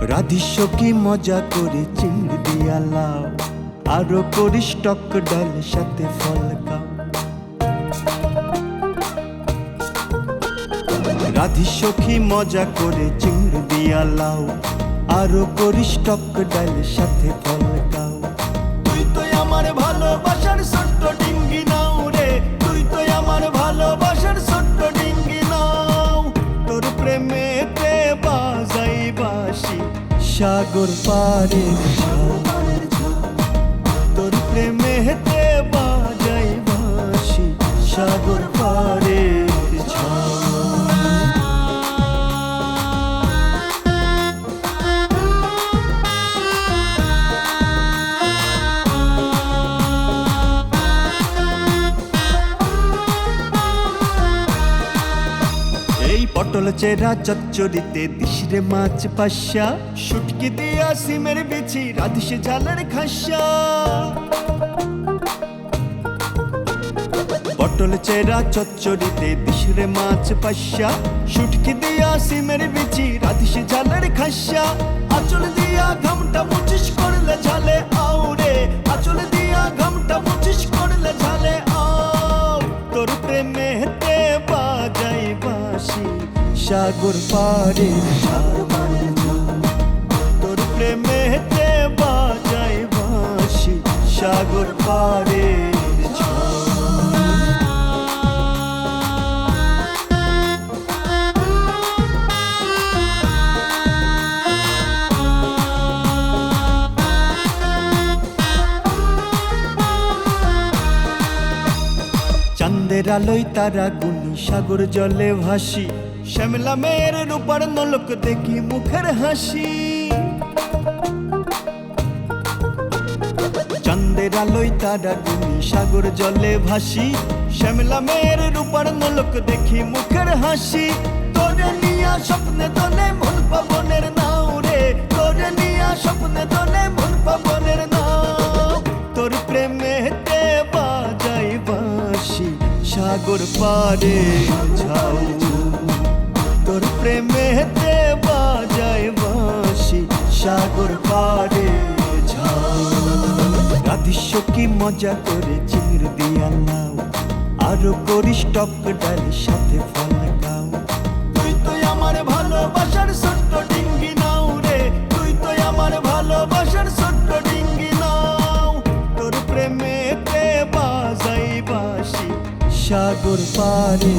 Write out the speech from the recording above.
রাধিস কি মজা করে চিংড়ি দিয়া লাও আরও করিস টক ডাল সাথে ফল খাও। রাধিস কি মজা করে চিংড়ি দিয়া লাও আরও করিস টক ডাল সাথে ফল সাগর পারে তোর প্রেমেতে বাজাই বাসি সাগর পারে। পটল চেরা চচ্চড়িতে দিশরে মাছ পাশা। শুটকি দিয়া সিমের বিচি রাধিসে ঝালের খাসা। পটল চেরা চচ্চড়িতে দিশরে মাছ পাশা। শুটকি দিয়া সিমের বিচি রাধিসে ঝালের খাসা। আচল দিয়া ঘামটা মুচিস করলে ঝালে, আউরে, আচল সাগর পারে তোর প্রেমে হেতে বাজাই বাসি সাগর পারে চাঁদের আলোয় তারা গুনি সাগর জলে ভাসি। শ্যামলা মেয়ের রূপার নলক দেখি মুখের হাসি। চাঁদের আলোয় তারা গুনি সাগর জলে ভাসি। শ্যামলা মেয়ের রূপার নলক দেখি মুখের হাসি। তোরে নিয়া স্বপ্নে দলে মন পাবনের নাও রে। তোরে নিয়া স্বপ্নে দলে মন পাবনের নাও। তোর প্রেমেতে বাজাই বাসি সাগর পারে তোর প্রেমেতে বাজাই বাসি সাগর পারে যাও রাধিস কি মজা করে চিংড়ি দিয়া নাও, আরও করিস টক ডাল সাথে ফল খাও। তুই তো আমার ভালোবাসার ছোট্ট ডিঙ্গি নাও রে, তুই তো আমার ভালোবাসার ছোট্ট ডিঙ্গি নাও। তোর প্রেমেতে বাজাই বাসি সাগর পারে